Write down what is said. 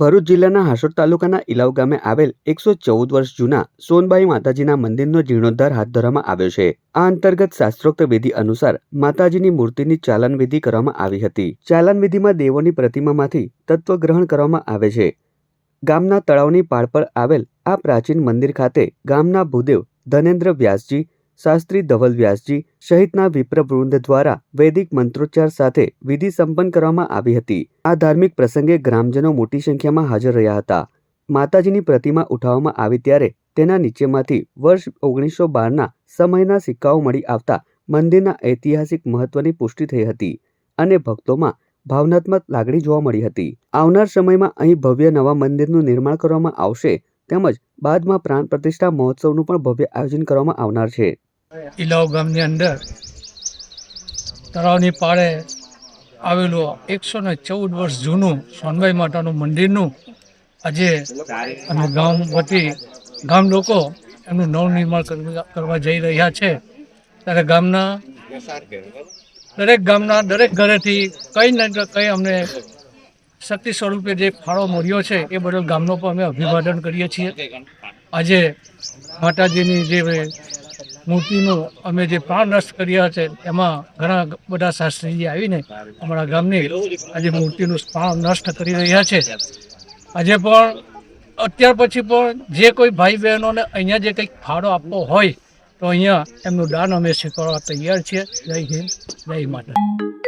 ભરૂચ જિલ્લાના હાસોડ તાલુકાના ઇલાવ ગામે આવેલ એકસો ચૌદ વર્ષ જૂના સોનબાઈ માતાજીના મંદિરનો જીર્ણોદ્ધાર હાથ ધરવામાં આવ્યો છે. આ અંતર્ગત શાસ્ત્રોક્ત વિધિ અનુસાર માતાજીની મૂર્તિની ચાલન વિધિ કરવામાં આવી હતી. ચાલન વિધિમાં દેવોની પ્રતિમામાંથી તત્વ ગ્રહણ કરવામાં આવે છે. ગામના તળાવની પાળ પર આવેલ આ પ્રાચીન મંદિર ખાતે ગામના ભૂદેવ ધનેન્દ્ર વ્યાસજી શાસ્ત્રી ધવલ વ્યાસજી સહિતના વિપ્રવૃંદ દ્વારા વૈદિક મંત્રોચ્ચાર સાથે વિધિ સંપન્ન કરવામાં આવી હતી. આ ધાર્મિક પ્રસંગે ગ્રામજનો મોટી સંખ્યામાં હાજર રહ્યા હતા. માતાજીની પ્રતિમા ઉઠાવવામાં આવી ત્યારે તેના નીચેમાંથી વર્ષ ઓગણીસો બારના સમયના સિક્કાઓ મળી આવતા મંદિરના ઐતિહાસિક મહત્વની પુષ્ટિ થઈ હતી અને ભક્તોમાં ભાવનાત્મક લાગણી જોવા મળી હતી. આવનાર સમયમાં અહીં ભવ્ય નવા મંદિરનું નિર્માણ કરવામાં આવશે તેમજ બાદમાં પ્રાણ પ્રતિષ્ઠા મહોત્સવનું પણ ભવ્ય આયોજન કરવામાં આવનાર છે. ઇલાવ ગામની અંદર તળાવની પાળે આવેલું એકસો ને ચૌદ વર્ષ જૂનું સોનબાઈ માતાનું મંદિરનું આજે અમે ગામ વતી ગામ લોકો એમનું નવનિર્માણ કરવા- જઈ રહ્યા છે. ત્યારે ગામના દરેક ગામના દરેક ઘરેથી કંઈ ને કંઈ અમને શક્તિ સ્વરૂપે જે ફાળો મળ્યો છે એ બદલ ગામનો પણ અમે અભિવાદન કરીએ છીએ. આજે માતાજીની જે મૂર્તિનું અમે જે પ્રાણ નષ્ટ કર્યા છે, એમાં ઘણા બધા શાસ્ત્રીજી આવીને અમારા ગામની આજે મૂર્તિનું પ્રાણ નષ્ટ કરી રહ્યા છે. આજે પણ, અત્યાર પછી પણ જે કોઈ ભાઈ બહેનોને અહીંયા જે કંઈક ફાળો આપવો હોય, તો અહીંયા એમનું દાન અમે સ્વીકારવા તૈયાર છીએ. જય હિન્દ, જય માતા